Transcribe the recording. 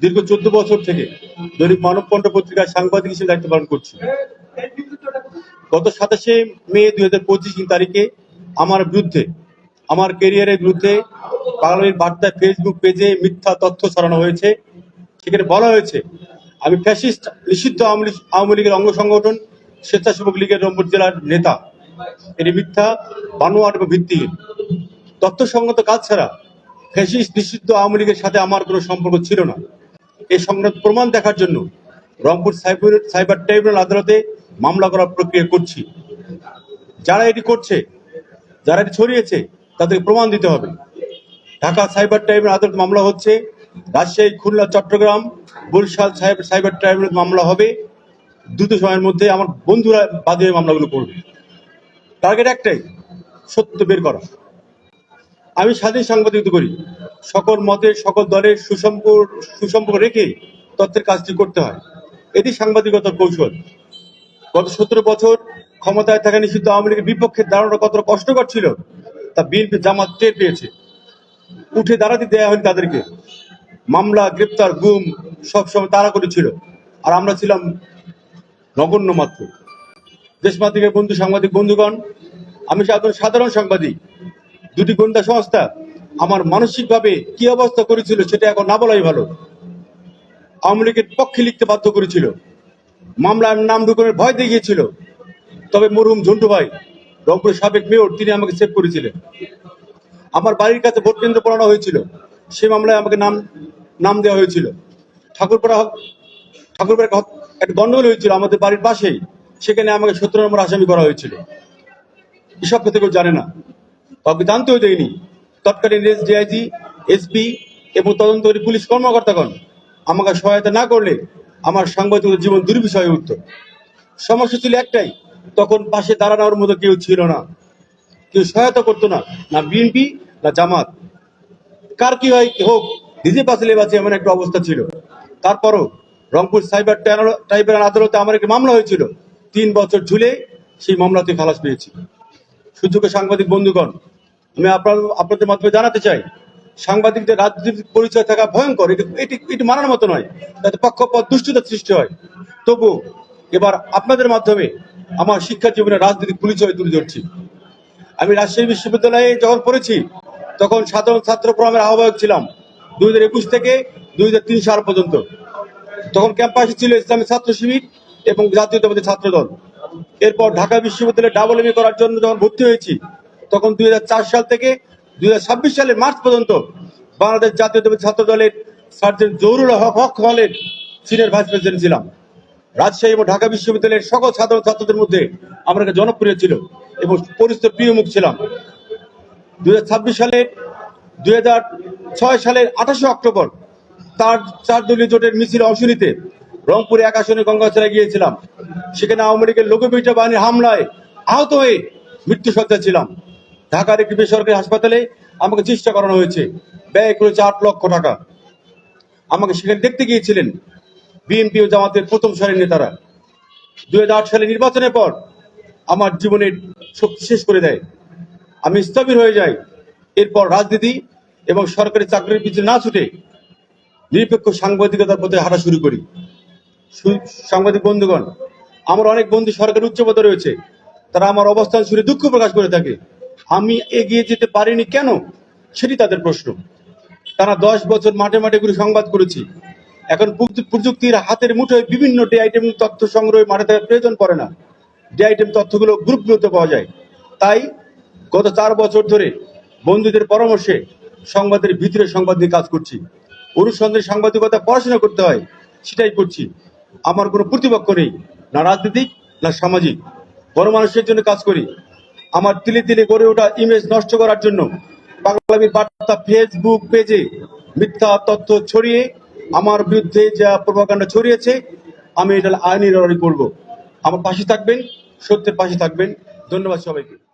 দীর্ঘ চোদ্দ বছর থেকে দৈনিক মানবকণ্ঠ পত্রিকায় সাংবাদিক হিসেবে দায়িত্ব পালন করছি। গত সাতাশে মে দুই হাজার পঁচিশ তারিখে আমার বিরুদ্ধে, আমার কেরিয়ারের বিরুদ্ধে বাংলাদেশ বার্তায় ফেসবুক পেজে মিথ্যা তথ্য ছড়ানো হয়েছে। সেখানে বলা হয়েছে, আমি ফ্যাসিস্ট নিষিদ্ধ আওয়ামী লীগের অঙ্গ সংগঠন, স্বেচ্ছাসেবক লীগের রংপুর জেলার নেতা। এটি মিথ্যা, বানোয়াট এবং ভিত্তিহীন। তথ্যসঙ্গত কাজ ছাড়া ফ্যাসিস্ট নিষিদ্ধ আওয়ামী লীগের সাথে আমার কোনো সম্পর্ক ছিল না। এই সংক্রান্ত প্রমাণ দেখার জন্য রংপুর সাইবার সাইবার ট্রাইব্যুনাল আদালতে মামলা করার প্রক্রিয়া করছি। যারা এটি করছে, যারা এটি ছড়িয়েছে, তাদেরকে প্রমাণ দিতে হবে। ঢাকা সাইবার ট্রাইব্যুনাল আদালত মামলা হচ্ছে, Rajshahi, Khulna, Chittagong, Barishal cyber cyber tribunal মামলা হবে। দ্রুত সময়ের মধ্যে আমার বন্ধুরা বাদে মামলাগুলো করবে। টার্গেট একটাই, সত্য বের করা। আমি স্বাধীন সাংবাদিকতা করি। সকল মতের, সকল দলের সুসম্পর্ক সুসম্পর্ক রেখে তথ্যের কাজটি করতে হয়। এটি সাংবাদিকতার কৌশল। গত সতেরো বছর ক্ষমতায় থাকা নিষিদ্ধ আওয়ামী লীগের বিপক্ষে দাঁড়ানো কতটা কষ্টকর ছিল, তা বিএনপি জামাত টের পেয়েছে। উঠে দাঁড়াতে দেওয়া হয়নি তাদেরকে। মামলা, গ্রেপ্তার, গুম সবসময় তারা করেছিল। আর আমরা ছিলাম নগণ্য মাত্র। দেশমাতৃকের বন্ধু, সাংবাদিক বন্ধুগণ, আমি একজন সাধারণ সাংবাদিক। দুটি গোয়েন্দা সংস্থা আমার মানসিকভাবে কি অবস্থা করেছিল সেটা এখন না বলাই ভালো। আওয়ামী লীগের পক্ষে লিখতে বাধ্য করেছিল। মামলার নাম ঢুকানোর ভয় দেখিয়েছিল। তবে মরহুম ঝন্টু ভাই, রংপুরের সাবেক মেয়র, তিনি আমাকে সেভ করেছিলেন। আমার বাড়ির কাছে ভোট কেন্দ্র পড়ানো হয়েছিল। সে মামলায় আমাকে নাম নাম দেওয়া হয়েছিল। ঠাকুরপাড়া ঠাকুরপাড়া একটা গন্ডগোল হয়েছিল আমাদের বাড়ির পাশেই। সেখানে আমাকে সতেরো নম্বর আসামি করা হয়েছিল। এসব ক্ষেত্রে কেউ জানে না। জানতেও দেয়নি তৎকালীন রেস ডিআইজি, এসপি এবং তদন্তকারী পুলিশ কর্মকর্তাগণ আমাকে সহায়তা না করলে আমার সাংবাদিকতার জীবন দুর্বিষহ হয়ে উঠত। সমস্যা ছিল একটাই, তখন পাশে দাঁড়ানোর মতো কেউ ছিল না। কেউ সহায়তা করতো না না বিএনপি, না জামাত। কার কি হয় হোক, নিজে বাঁচলে বাঁচে এমন একটা অবস্থা ছিল। তারপরও রংপুর সাইবার ট্রাইব্যুনাল আদালতে আমার একটি মামলা হয়েছিল। তিন বছর ঝুলে সেই মামলাতে খালাস পেয়েছি। সুযোগ্য সাংবাদিক বন্ধুগণ, আমি আপনার, আপনাদের মাধ্যমে জানাতে চাই, সাংবাদিকদের রাজনৈতিক পরিচয় থাকা ভয়ঙ্কর, এটি এটি এটি মানার মতো নয় তাতে পক্ষপাত দুষ্টতার সৃষ্টি হয়। তবু এবার আপনাদের মাধ্যমে আমার শিক্ষা জীবনের রাজনৈতিক পরিচয় তুলে ধরছি। আমি রাজশাহী বিশ্ববিদ্যালয়ে যখন পড়েছি, তখন সাধারণ ছাত্র ফোরামের আহ্বায়ক ছিলাম, দুই হাজার একুশ থেকে দুই হাজার তিন সাল পর্যন্ত। তখন ক্যাম্পাসে ছিল ইসলামী ছাত্র শিবির এবং জাতীয়তাবাদী ছাত্র দল এরপর ঢাকা বিশ্ববিদ্যালয়ে ডাবল এমএ করার জন্য যখন ভর্তি হয়েছি, তখন দুই হাজার চার সাল থেকে দুই সালের মার্চ পর্যন্ত বাংলাদেশ জাতীয়তাবাদী ছাত্র দলের সার্জেন্ট জহুরুল হক হক হলের সিনিয়র ভাইস প্রেসিডেন্ট ছিলাম। রাজশাহী এবং ঢাকা বিশ্ববিদ্যালয়ের সকল সাধারণ ছাত্রদের মধ্যে আমরা জনপ্রিয় ছিল এবং পরিচিত প্রিয় মুখ ছিলাম। দুই সালের, দুই ছয় সালের আঠাশে অক্টোবর তার চার দলীয় জোটের মিছিল অংশ নিতে রংপুরে এক আসনে গিয়েছিলাম। সেখানে আওয়ামী লীগের লোকপিটা বাহিনীর হামলায় আহত হয়ে মৃত্যু মৃত্যুসজ্জা ছিলাম। ঢাকার একটি বেসরকারি হাসপাতালে আমাকে চিকিৎসা করানো হয়েছে। ব্যয় করেছে আট লক্ষ টাকা। আমাকে সেখানে দেখতে গিয়েছিলেন বিএনপি ও জামাতের প্রথম সারির নেতারা। দুই সালে নির্বাচনের পর আমার জীবনের শক্তি শেষ করে দেয়। আমি স্থবির হয়ে যাই। এরপর রাজনীতি এবং সরকারি চাকরির পিছনে না ছুটে নিরপেক্ষ সাংবাদিকতার পথে হাঁটা শুরু করি। সাংবাদিক বন্ধুগণ আমার অনেক বন্ধু সরকারি উচ্চ পদে রয়েছে। তারা আমার অবস্থান শুনে দুঃখ প্রকাশ করে থাকে। আমি এগিয়ে যেতে পারিনি কেন? সেটি তাদের প্রশ্ন। তারা দশ বছর মাঠে মাঠে ঘুরে সংবাদ করেছি। এখন প্রযু- প্রযুক্তির হাতের মুঠোয় বিভিন্ন ডে আইটেম তথ্য সংগ্রহে মাঠে থাকার প্রয়োজন পড়ে না। ডে আইটেম তথ্যগুলো গ্রুপগুলোতে পাওয়া যায়। তাই গত চার বছর ধরে বন্ধুদের পরামর্শে সংবাদের ভিতরে সংবাদ নিয়ে কাজ করছি। অনুসন্ধানী সাংবাদিকতা পড়াশোনা করতে হয়, সেটাই করছি। আমার কোনো প্রতিপক্ষ নেই। না রাজনীতিক, না সামাজিক। বড় মানুষের জন্য কাজ করি। আমার তিলে তিলে গড়ে ওঠা ইমেজ নষ্ট করার জন্য বাংলাদেশের বার্তা ফেসবুক পেজে মিথ্যা তথ্য ছড়িয়ে আমার বিরুদ্ধে যা প্রভাকাণ্ড ছড়িয়েছে, আমি এটা আইনি লড়াই করব। আমার পাশে থাকবেন, সত্যের পাশে থাকবেন। ধন্যবাদ সবাইকে।